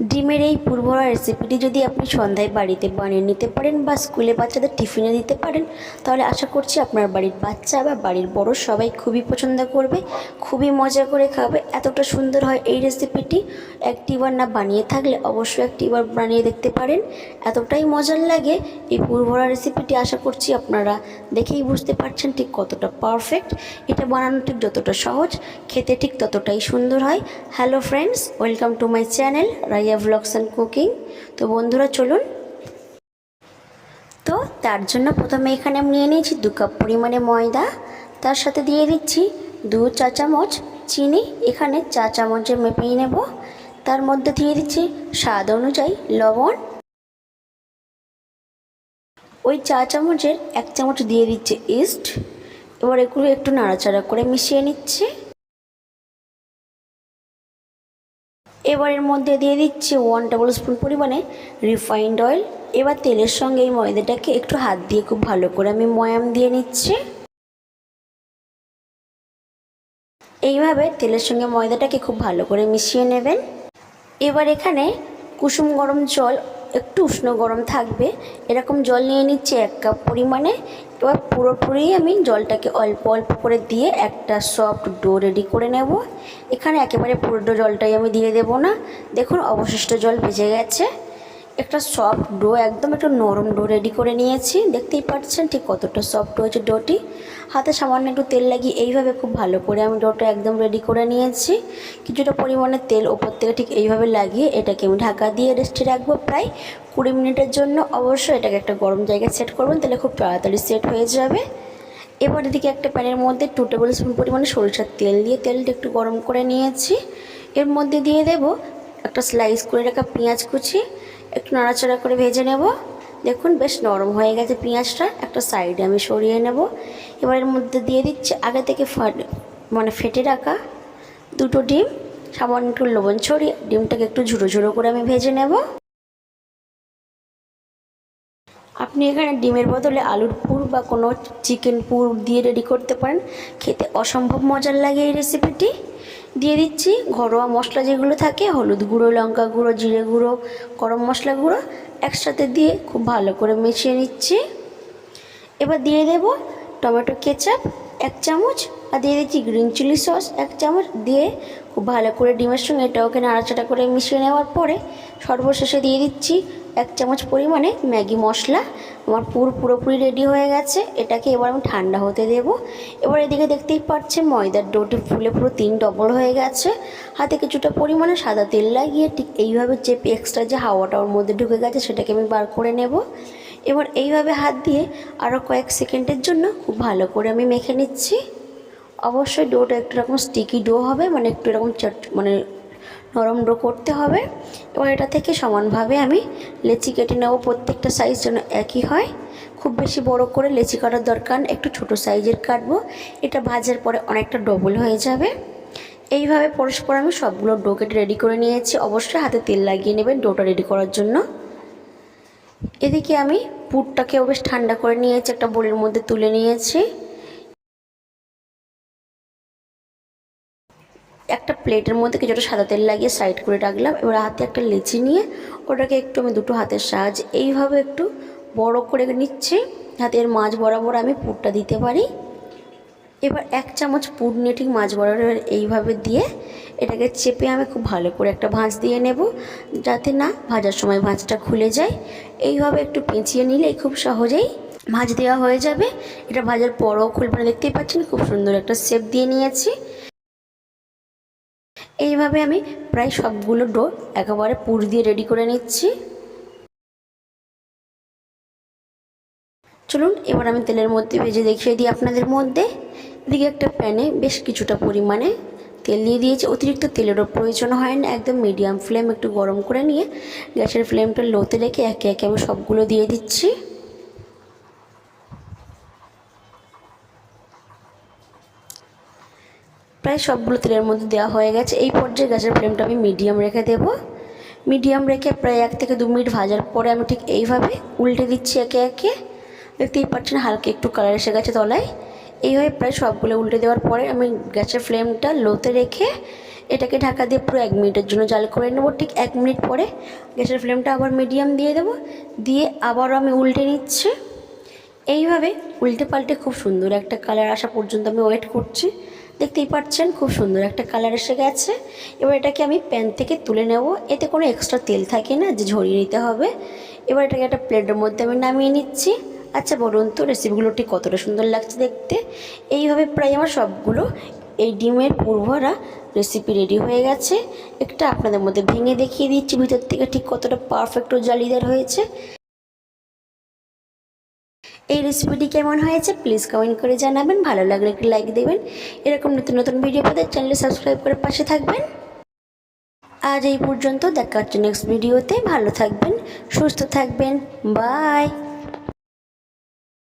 ডিমের এই পুরভরা রেসিপিটি যদি আপনি সন্ধ্যায় বাড়িতে বানিয়ে নিতে পারেন বা স্কুলে বাচ্চাদের টিফিনে দিতে পারেন, তাহলে আশা করছি আপনার বাড়ির বাচ্চা বা বাড়ির বড় সবাই খুবই পছন্দ করবে, খুবই মজা করে খাবে। এতটা সুন্দর হয় এই রেসিপিটি একটিবার না বানিয়ে থাকলে অবশ্যই একটিবার বানিয়ে দেখতে পারেন। এতটাই মজার লাগে এই পুরভরা রেসিপিটি আশা করছি আপনারা দেখেই বুঝতে পারছেন ঠিক কতটা পারফেক্ট এটা বানানো ঠিক যতটা সহজ, খেতে ঠিক ততটাই সুন্দর হয়। Hello friends welcome to my channel Raiya vlogs and cooking তো বন্ধুরা, চলুন। তো তার জন্য প্রথমে এখানে আমি নিয়ে নিয়েছি দু কাপ পরিমাণে ময়দা। তার সাথে দিয়ে দিচ্ছি দু চা চামচ চিনি। এখানে চা চামচের মেপেই নেব। তার মধ্যে দিয়ে দিচ্ছি স্বাদ অনুযায়ী লবণ। ওই চা চামচের এক চামচ দিয়ে দিচ্ছে ইস্ট। এবার এগুলো একটু নাড়াচাড়া করে মিশিয়ে নিচ্ছে। এবার এর মধ্যে দিয়ে দিচ্ছি ওয়ান টেবিল স্পুন পরিমাণে রিফাইন্ড অয়েল এবার তেলের সঙ্গে এই ময়দাটাকে একটু হাত দিয়ে খুব ভালো করে আমি ময়াম দিয়ে নিচ্ছি। এইভাবে তেলের সঙ্গে ময়দাটাকে খুব ভালো করে মিশিয়ে নেবেন। এবার এখানে কুসুম গরম জল, একটু উষ্ণ গরম থাকবে। এরকম জল নিয়ে নিচ্ছি এক কাপ পরিমাণে। এবার পুরোপুরি আমি জলটাকে অল্প অল্প করে দিয়ে একটা সফট ডো রেডি করে নেব। এখানে একেবারে পুরো ডো জলটাই আমি দিয়ে দেব না। দেখুন, অবশিষ্ট জল বেজে গেছে। একটা সফট ডো একদম একটু নরম ডো রেডি করে নিয়েছি। দেখতেই পাচ্ছেন ঠিক কতটা সফট হয়েছে ডোটি হাতে সামান্য একটু তেল লাগিয়ে এইভাবে খুব ভালো করে আমি ডোটা একদম রেডি করে নিয়েছি। কিছুটা পরিমাণে তেল ওপর থেকে ঠিক এইভাবে লাগিয়ে এটাকে আমি ঢাকা দিয়ে রেস্টে রাখব। প্রায় কুড়ি মিনিটের জন্য অবশ্যই এটাকে একটা গরম জায়গায় সেট করবেন, তাহলে খুব তাড়াতাড়ি সেট হয়ে যাবে। এবার এদিকে একটা প্যানের মধ্যে টু টেবিল স্পুন পরিমাণে সরিষার তেল দিয়ে তেলটা একটু গরম করে নিয়েছি। এর মধ্যে দিয়ে দেব একটা স্লাইস করে রাখা পেঁয়াজ কুচি, একটু নাড়াচাড়া করে ভেজে নেব। দেখুন, বেশ নরম হয়ে গেছে পেঁয়াজটা। একটা সাইডে আমি সরিয়ে নেব। এবার এর মধ্যে দিয়ে দিচ্ছি আগে থেকে মানে ফেটে রাখা দুটো ডিম। সামান্য একটু লবণ ছড়িয়ে ডিমটাকে একটু ঝুড়ো ঝুড়ো করে আমি ভেজে নেব। আপনি এখানে ডিমের বদলে আলুর পুর বা কোনো চিকেন পুর দিয়ে রেডি করতে পারেন। খেতে অসম্ভব মজার লাগে এই রেসিপিটি। দিয়ে দিচ্ছি ঘরোয়া মশলা যেগুলো থাকে, হলুদ গুঁড়ো, লঙ্কা গুঁড়ো, জিরে গুঁড়ো, গরম মশলা গুঁড়ো। একসাথে দিয়ে খুব ভালো করে মিশিয়ে নিচ্ছি। এবার দিয়ে দেব টমেটো কেচাপ এক চামচ আর দিয়ে দিচ্ছি গ্রিন চিলি সস এক চামচ দিয়ে খুব ভালো করে ডিমের সঙ্গে এটাকে নাড়াচাড়া করে মিশিয়ে নেওয়ার পরে সর্বশেষে দিয়ে দিচ্ছি এক চামচ পরিমাণে ম্যাগি মশলা। আমার পুর পুরোপুরি রেডি হয়ে গেছে। এটাকে এবার আমি ঠান্ডা হতে দেব। এবার এদিকে দেখতেই পাচ্ছেন, ময়দার ডোটি ফুলে পুরো তিন ডবল হয়ে গেছে। হাতে কিছুটা পরিমাণে সাদা তেল লাগিয়ে ঠিক এইভাবে যে এক্সট্রা যে হাওয়াটা ওর মধ্যে ঢুকে গেছে সেটাকে আমি বার করে নেব। এবার এইভাবে হাত দিয়ে আরও কয়েক সেকেন্ডের জন্য খুব ভালো করে আমি মেখে নিচ্ছি। অবশ্যই ডোটা একটু রকম স্টিকি ডো হবে মানে একটু এরকম চট মানে নরম ডো করতে হবে। এবার এটা থেকে সমানভাবে আমি লেচি কেটে নেব প্রত্যেকটা সাইজ যেন একই হয়। খুব বেশি বড় করে লেচি কাটার দরকার একটু ছোট সাইজের কাটবো। এটা ভাজার পরে অনেকটা ডবল হয়ে যাবে। এইভাবে পরস্পর আমি সবগুলো ডো কেটে রেডি করে নিয়েছি। অবশ্যই হাতে তেল লাগিয়ে নেবেন ডোটা রেডি করার জন্য। এদিকে আমি পুরটাকেও বেশ ঠান্ডা করে নিয়েছি, একটা বোলের মধ্যে তুলে নিয়েছি। একটা প্লেটের মধ্যে কিছুটা সাদা তেল লাগিয়ে সাইড করে রাখলাম। এবার হাতে একটা লেচি নিয়ে ওটাকে একটু আমি দুটো হাতের সাহায্যে এইভাবে একটু বড় করে নিচ্ছি হাতের মাছ বরাবর আমি পুরটা দিতে পারি। এবার এক চামচ পুর নিয়ে ঠিক মাছ বরাবর এইভাবে দিয়ে এটাকে চেপে আমি খুব ভালো করে একটা ভাঁজ দিয়ে নেব যাতে না ভাজার সময় ভাঁজটা খুলে যায়। এইভাবে একটু পেঁচিয়ে নিলে খুব সহজেই ভাঁজ দেওয়া হয়ে যাবে। এটা ভাজার পরও খুলবে না। দেখতেই পাচ্ছেন খুব সুন্দর একটা শেপ দিয়ে নিয়েছি। এইভাবে আমি প্রায় সবগুলো ডো একেবারে পুর দিয়ে রেডি করে নিচ্ছি। চলুন, এবার আমি তেলের মধ্যে ভেজে দেখিয়ে দিই আপনাদের মধ্যে। এদিকে একটা প্যানে বেশ কিছুটা পরিমাণে তেল দিয়ে দিয়েছি। অতিরিক্ত তেলেরও প্রয়োজন হয় না, একদম মিডিয়াম ফ্লেম একটু গরম করে নিয়ে গ্যাসের ফ্লেমটা লোতে রেখে একে একে আমি সবগুলো দিয়ে দিচ্ছি। প্রায় সবগুলো তেলের মধ্যে দেওয়া হয়ে গেছে। এই পর্যায়ে গ্যাসের ফ্লেমটা আমি মিডিয়াম রেখে দেব। মিডিয়াম রেখে প্রায় এক থেকে দু মিনিট ভাজার পরে আমি ঠিক এইভাবে উল্টে দিচ্ছি একে একে। দেখতেই পাচ্ছেন হালকা একটু কালার এসে গেছে তলায়। এইভাবে প্রায় সবগুলো উল্টে দেওয়ার পরে আমি গ্যাসের ফ্লেমটা লোতে রেখে এটাকে ঢাকা দিয়ে পুরো এক মিনিটের জন্য জাল করে নেব। ঠিক এক মিনিট পরে গ্যাসের ফ্লেমটা আবার মিডিয়াম দিয়ে দেবো। দিয়ে আবারও আমি উল্টে নিচ্ছি। এইভাবে উল্টে পাল্টে খুব সুন্দর একটা কালার আসা পর্যন্ত আমি ওয়েট করছি। দেখতেই পাচ্ছেন, খুব সুন্দর একটা কালার এসে গেছে। এবার এটাকে আমি প্যান থেকে তুলে নেব। এতে কোনো এক্সট্রা তেল থাকে না, যে ঝরিয়ে নিতে হবে। এবার এটাকে একটা প্লেটের মধ্যে আমি নামিয়ে নিচ্ছি। আচ্ছা বলুন তো রেসিপিগুলো ঠিক কতটা সুন্দর লাগছে দেখতে? এইভাবে প্রায় আমার সবগুলো এই ডিমের পূর্বরা রেসিপি রেডি হয়ে গেছে। একটা আপনাদের মধ্যে ভেঙে দেখিয়ে দিচ্ছি, ভিতর থেকে ঠিক কতটা পারফেক্ট ও জালিদার হয়েছে। এই রেসিপিটি কেমন হয়েছে প্লিজ কমেন্ট করে জানাবেন। ভালো লাগলে একটি লাইক দেবেন। এরকম নতুন নতুন ভিডিও পেতে চ্যানেলে সাবস্ক্রাইব করে পাশে থাকবেন। আজ এই পর্যন্ত, দেখা হচ্ছে নেক্সট ভিডিওতে ভালো থাকবেন, সুস্থ থাকবেন। বাই